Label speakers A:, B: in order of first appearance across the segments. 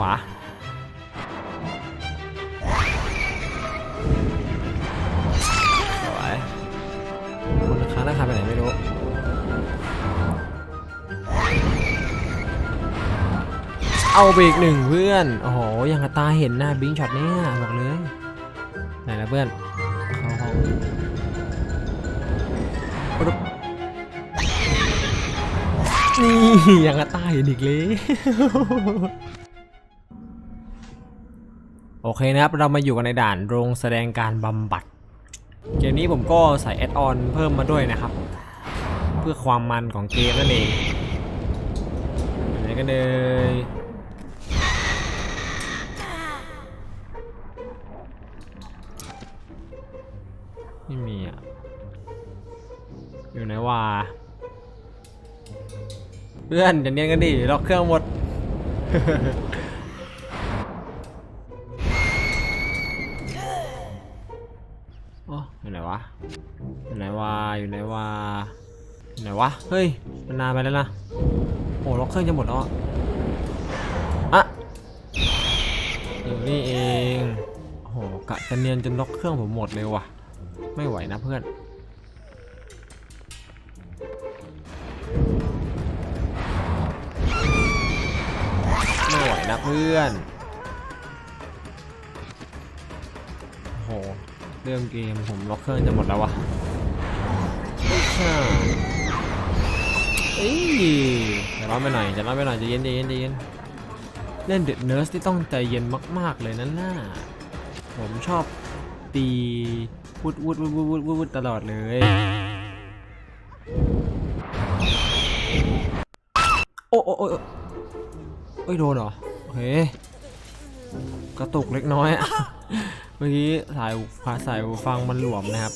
A: วาสวยคนค้างราคาไปไหนไม่รู้เอาไปอีกหนึ่งเพื่อน โอ้โห ยังตาเห็นหน้าบิงช็อตเนี่ยบอกเลย ไหนนะเพื่อน เข้าห้องนี่ยังตาเห็นอีกเลย โอเคนะครับ เรามาอยู่กันในด่านโรงแสดงการบำบัด เกมนี้ผมก็ใส่แอดออนเพิ่มมาด้วยนะครับ เพื่อความมันของเกมนั่นเองไหนกันเลยไม่มีอะ อยู่ไหนวะเพื่อนอย่าเนียนกันดิล็อกเครื่องหมด อยู่ไหนวะ อยู่ไหนวะ อยู่ไหนวะ อยู่ไหนวะ เฮ้ย มันนานไปแล้วนะ โอ้ล็อกเครื่องจะหมดแล้วอะอะอยู่นี่เอง โอ้โห กะจะเนียนจนล็อกเครื่องผมหมดเลยว่ะ ไม่ไหวนะเพื่อนไม่ไหวนะเพื่อนโอ้โห เรื่องเกมผมล็อกเครื่องจะหมดแล้ววะฮ่เอ้ยจะร้อนไปหน่อยจะร้อนไปหน่อยจะเย็นจะเย็นจะเย็นเล่นเด e เนิร์สที่ต้องใจเย็นมาก ๆ เลยนั่นน่ะผมชอบตีวุดวุดวุดวุดวุดวุดวุดตลอดเลยโอ้โอ้โอ้ยโดนเหรอโอเค กระตุกเล็กน้อยอะเมื่อกี้สายพาสายหูฟังมันหลวมนะครับ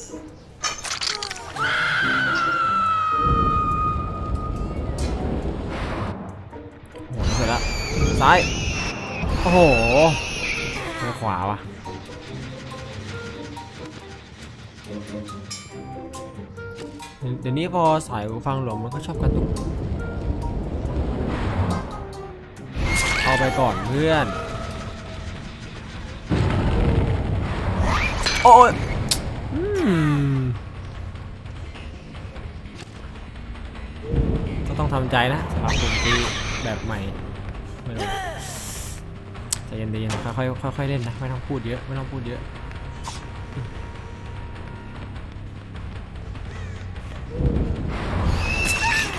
A: โอ้โหเสร็จแล้วซ้าย โอ้โหไปขวาวะเดี๋ยวนี้พอสายหูฟังหลวมมันก็ชอบกระตุก เอาไปก่อนเพื่อน โอ้ยก็ต้องทำใจนะสำหรับผมที่แบบใหม่ไม่รู้ใจเย็นใจเย็นค่อยๆค่อยๆเล่นนะไม่ต้องพูดเยอะไม่ต้องพูดเยอะ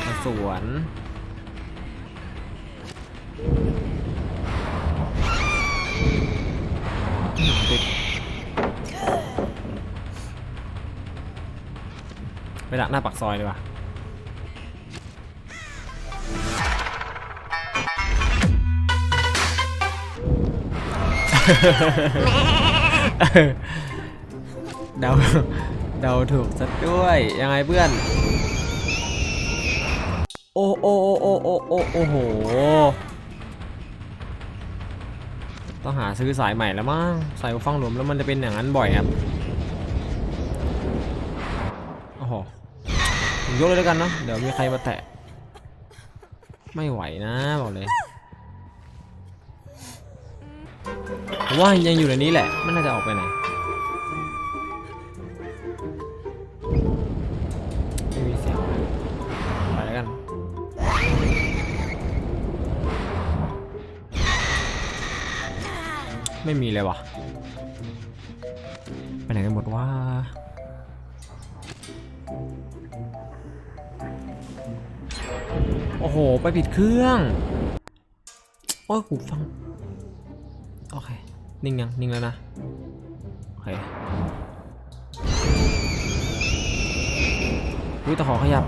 A: มาสวนติด ดักหน้าปากซอยดีกว่าเดาเดาถูกซะด้วย ยังไงเพื่อน โอ้โอ้โอ้โอ้โอ้โอ้โอ้โห ต้องหาซื้อสายใหม่แล้วมั้งสายหูฟังหลวมแล้วมันจะเป็นอย่างนั้นบ่อยครับ โอ้โห ผมยกเลยแล้วกันเนาะเดี๋ยวมีใครมาแตะ ไม่ไหวนะบอกเลยผมว่ายังอยู่ในนี้แหละไม่น่าจะออกไปไหนไม่มีเสียงไปแล้วกันไม่มีเลยวะไปไหนกันหมดว่า อ้โห ไปผิดเครื่อง โอ้ยหูฟัง โอเค นิ่งยัง นิ่งแล้วนะ โอเคอุ้ยตะขอขยับ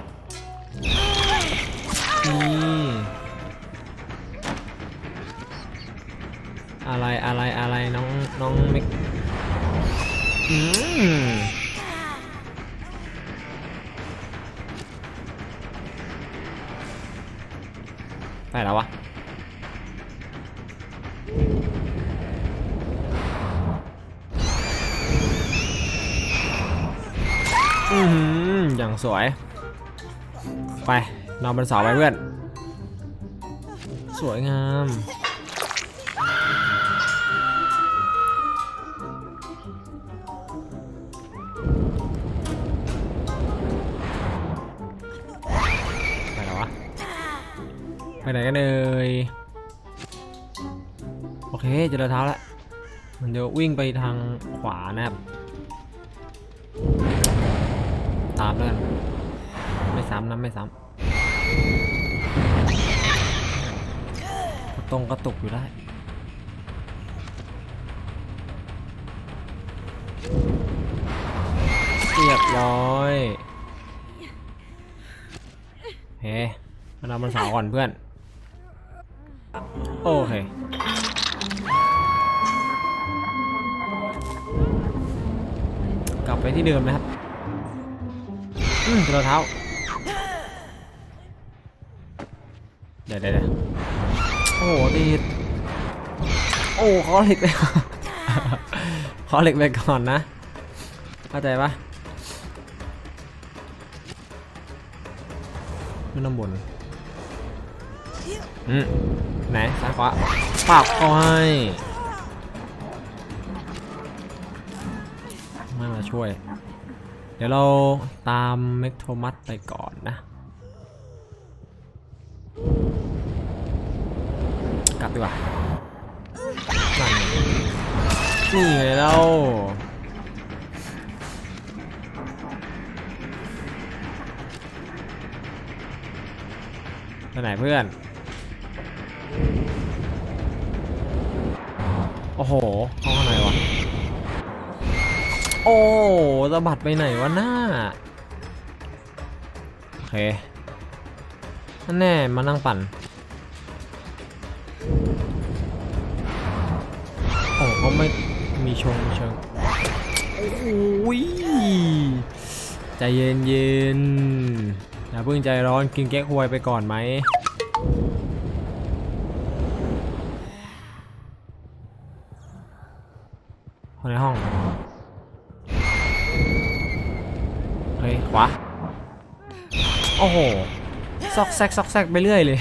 A: นี่อะไรอะไรอะไรน้องน้องมิกอืม ไปแล้ววะอืมอย่างสวย ไปนอนบนเสาไปเพื่อน สวยงาม ไปไหนกันเอ่ยโอเคเจอรอยเท้าแล้วมันจะวิ่งไปทางขวานะครับ ตามแล้วกันไม่ซ้ำนะไม่ซ้ำตรงกระตุกอยู่ได้เรียบร้อยเฮ้มานำมันสาวก่อนเพื่อน โอเค กลับไปที่เดิมนะครับ อืมเจอเท้าเดี๋ยวเดี๋ยวเดี๋ยวโอ้โหติดโอ้เขาเหล็กไปเขาเหล็กไปก่อนนะ เข้าใจปะไม่ต้องบน อืมไหนซ้ายขวาปรับเขาให้ไม่มาช่วย เดี๋ยวเราตามเมกโทมัสไปก่อนนะ กลับดีกว่านั่นนี่ไงเราไปไหนเพื่อน โอ้โหเข้าข้างในวะ โอ้สะบัดไปไหนวะหน้า โอเคนั่นแน่มานั่งปั่น โอ้เขาไม่มีชงเชิงโอ้ยใจเย็นเย็นๆอย่าเพิ่งใจร้อนกินแก๊กฮวยไปก่อนไหม ในห้อง เฮ้ย ขวา โอ้โห ซอกแซกซอกแซกไปเรื่อยเลย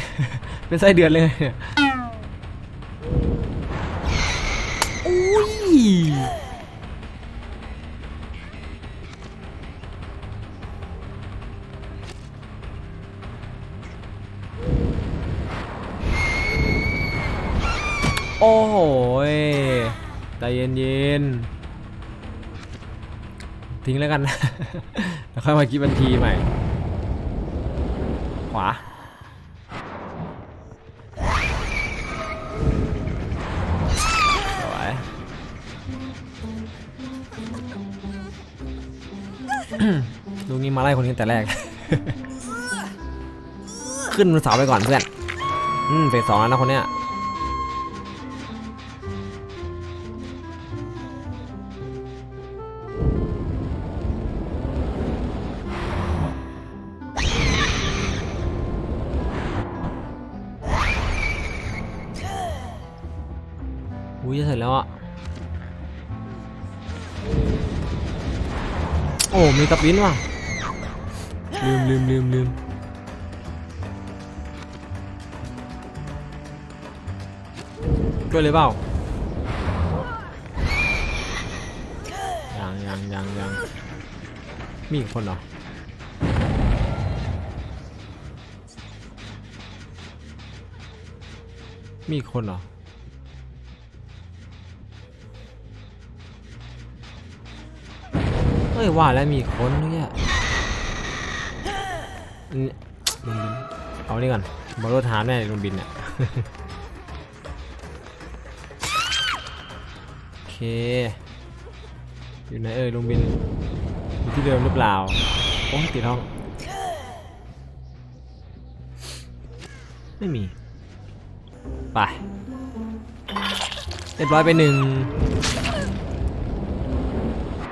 A: เป็นไส้เดือนเลยเนี่ยอุ้ยโอ้โห ใจเย็นเย็นๆ ทิ้งแล้วกัน แล้วค่อยมาคิดบัญชีใหม่ ขวา สวยลุงนี้มาไล่คนนี้แต่แรก ขึ้นบนเสาไปก่อนเพื่อน อืมเฟสสองแล้วนะคนเนี้ย แล้วอะโอ้ มีกับวินว่ะ ลืมลืมลืมลืมช่วยเลยเปล่า ยังยังยังยังมีอีกคนเหรอมีคนเหรอ เอ้ยว่าแล้วมีคนเนี่ยอันนี้ลุงบิน เอานี่ก่อนบอลรถหามแน่ลุงบินเนี่ยโอเค อยู่ไหนเอ่ยลุงบิน อยู่ที่เดิมหรือเปล่า โอ้ยติดห้อง ไม่มี ไป เรียบร้อยไปหนึ่ง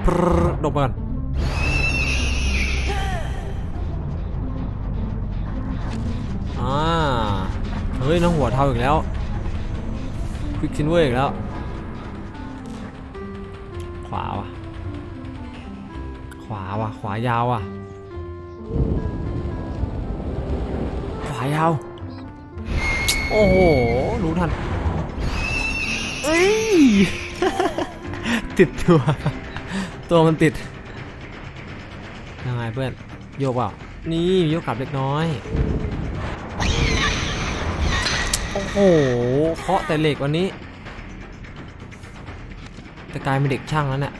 A: ปรดมก่อนอ่าเฮ้ยน้องหัวเทาอีกแล้วควิกซินเวอร์อีกแล้ว ขวาว่ะ ขวาว่ะ ขวายาวว่ะ ขวายาว โอ้โห รู้ทันเอ้ยติดตัว ตัวมันติดยังไงเพื่อนโยกเปล่านี่โยกกลับเล็กน้อย โอ้โหเคาะแต่เหล็กวันนี้จะกลายเป็นเด็กช่างแล้วเนี่ย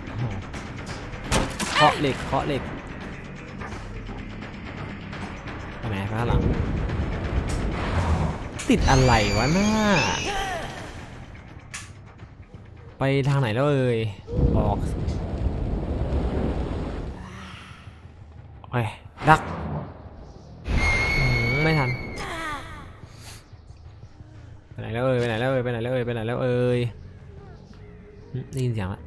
A: เคาะเหล็กเคาะเหล็กไปไหนข้างหลัง ติดอะไรวะหน้า ไปทางไหนแล้วเอ่ยออกโอ เคดักไม่ทันไปไหนแล้วเอ่ยไปไหนแล้วเอ่ยไปไหนแล้วเอ่ยไปไหนแล้วเอ่ยได้ยินเสียงละ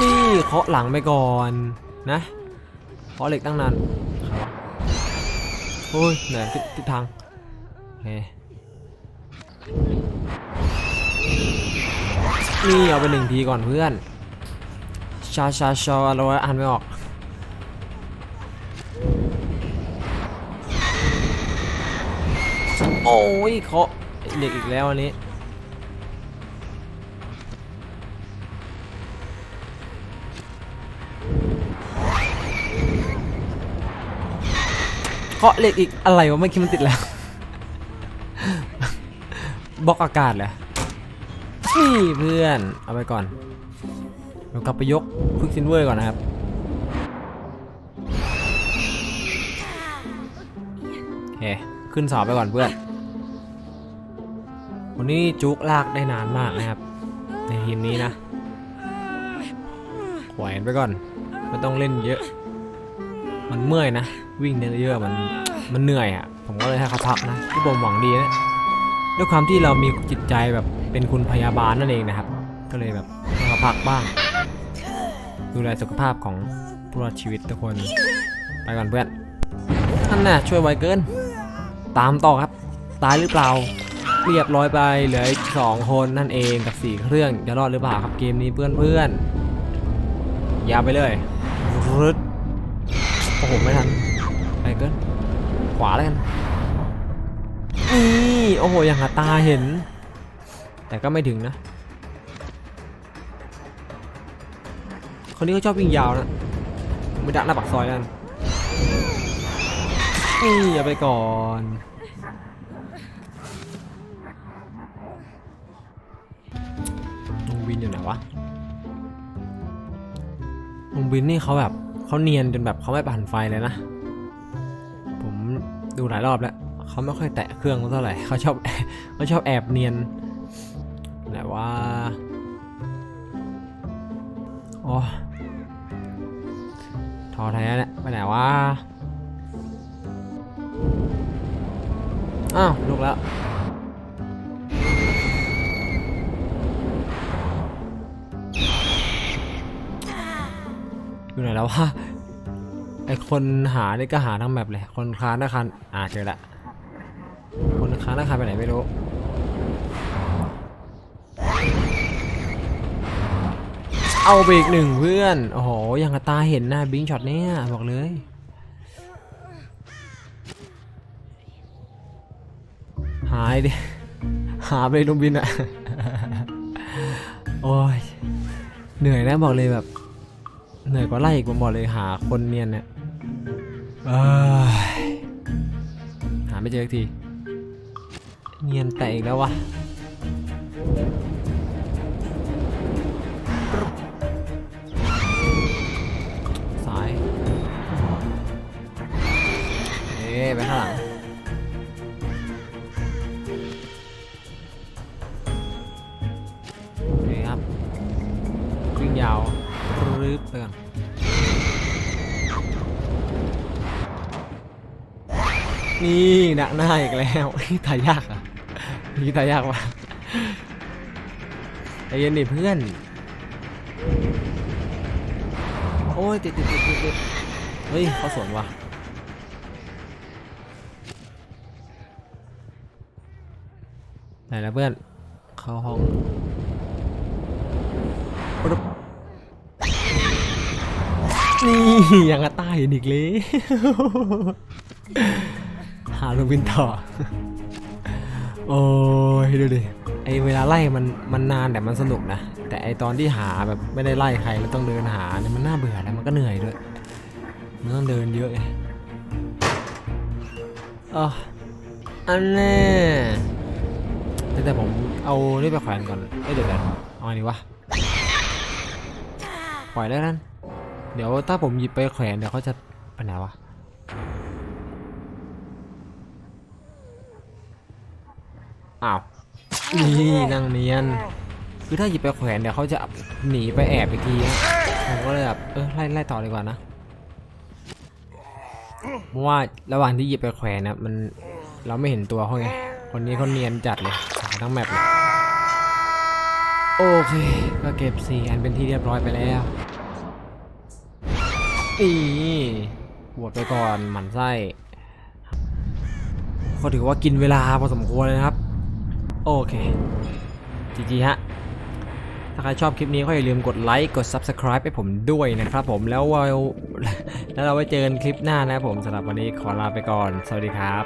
A: นี่เคาะหลังไปก่อนนะเคาะเหล็กตั้งนานโอ้ยเหนทิศทิศทางโอเคนี่เอาไปหนึ่งทีก่อนเพื่อน ชาชาชาเราอ่านไม่ออกโอ้ยเคาะเด็กอีกแล้วอันนี้เคาะเหล็กอีกอะไรวะไม่คิดมันติดแล้วบล็อกอากาศเหรอนี่เพื่อน เอาไปก่อน เรากลับไปยกควิกซินเวอร์ก่อนนะครับ โอเค ขึ้นเสอบไปก่อนเพื่อนวันนี้จุกลากได้นานมากนะครับ ในทีมนี้นะไหวไปก่อน ไม่ต้องเล่นเยอะ มันเมื่อยนะ วิ่งเยอะๆมันมันเหนื่อยอะ่ะ ผมก็เลยให้เขาพักนะที่ผมหวังดีนะด้วยความที่เรามีจิตใจแบบเป็นคุณพยาบาลนั่นเองนะครับ ก็เลยแบบให้เขาพักบ้าง ดูแลสุขภาพของผู้รอดชีวิตทุกคน ไปก่อนเพื่อนท่านน่ะช่วยไวเกิน ตามต่อครับ ตายหรือเปล่า เรียบร้อยไปเหลืออีกสองคนนั่นเองกับสี่เครื่องจะรอดหรือเปล่าครับเกมนี้เพื่อนเพื่อนๆยาวไปเลยรึดโอ้โหไม่ทันไปเกินขวาแล้วกันนี่โอ้โหอย่างกับตาเห็น แต่ก็ไม่ถึงนะ คนนี้เขาชอบวิ่งยาวนะไม่ดักหน้าปากซอยนั่นนี่อย่าไปก่อนลุงวินอยู่ไหนวะลุงวินนี่เขาแบบเขาเนียนจนแบบเขาไม่ปั่นไฟเลยนะ ผมดูหลายรอบแล้วเขาไม่ค่อยแตะเครื่องเท่าไหร่เขาชอบเขาชอบแอบเนียนไหนว่าโอ้ ทอท้เนี่ยไปไหนวะ อ้าวลุกแล้วอยู่ไหนแล้ววะไอคนหานี่ก็หาทั้งแบบเลย คนค้านอาคารอ่าเจอละ คนค้านอาคารไปไหนไม่รู้ เอาไปอีกหนึ่งเพื่อน โอ้โห ยังตาเห็นนะบิงช็อตเนี่ยบอกเลย หายดิ หาไปลงบินอะโอ้ย เหนื่อยนะบอกเลยแบบ เหนื่อยกว่าไล่อีกผมบอกเลยหาคนเนียนเนี่ยหาไม่เจอที เนียนแต่อีกแล้ววะ ไปข้างหลังโอเคครับวิ่งยาวรึบไปก่อนนี่ดักหน้าอีกแล้วถ่ายยากอะนี่ถ่ายยากว่ะใจเย็นดิเพื่อน โอ้ยติดติดติดติดติดเฮ้ยเขาสวนว่ะ ไหนนะเพื่อน เข้าห้องนี่ยังกระต่ายอีกเลยหาลูกวินต่อ โอ้ยดูดิ ไอเวลาไล่มันมันนานแต่มันสนุกนะ แต่ไอตอนที่หาแบบไม่ได้ไล่ใครแล้วต้องเดินหาเนี่ยมันน่าเบื่อแล้วมันก็เหนื่อยด้วย มันต้องเดินเยอะไงเอออันแน่ แต่แต่ผมเอานี่ไปแขวนก่อนเอ้ยเดี๋ยวเดี๋ยวเอาไงดีวะปล่อยแล้วนั่นเดี๋ยวถ้าผมหยิบไปแขวนเดี๋ยวเขาจะไปไหนวะอ้าวนี่นั่งเนียน คือถ้าหยิบไปแขวนเดี๋ยวเขาจะหนีไปแอบอีกทีอะผมก็เลยแบบเออไล่ไล่ต่อดีกว่านะเพราะว่าระหว่างที่หยิบไปแขวนนะมันเราไม่เห็นตัวเขาไงคนนี้เขาเนียนจัดเลย ทั้งแมปเลยโอเค ก็เก็บสี่อันเป็นที่เรียบร้อยไปแล้วนี่บวชไปก่อนหมันไส้ก็ถือว่ากินเวลาพอสมควรเลยนะครับ โอเคจีจีฮะ ถ้าใครชอบคลิปนี้ก็อย่าลืมกดไลค์กด Subscribe ให้ผมด้วยนะครับผมแล้วเราแล้วเราไว้เจอกันคลิปหน้านะครับผมสำหรับวันนี้ขอลาไปก่อน สวัสดีครับ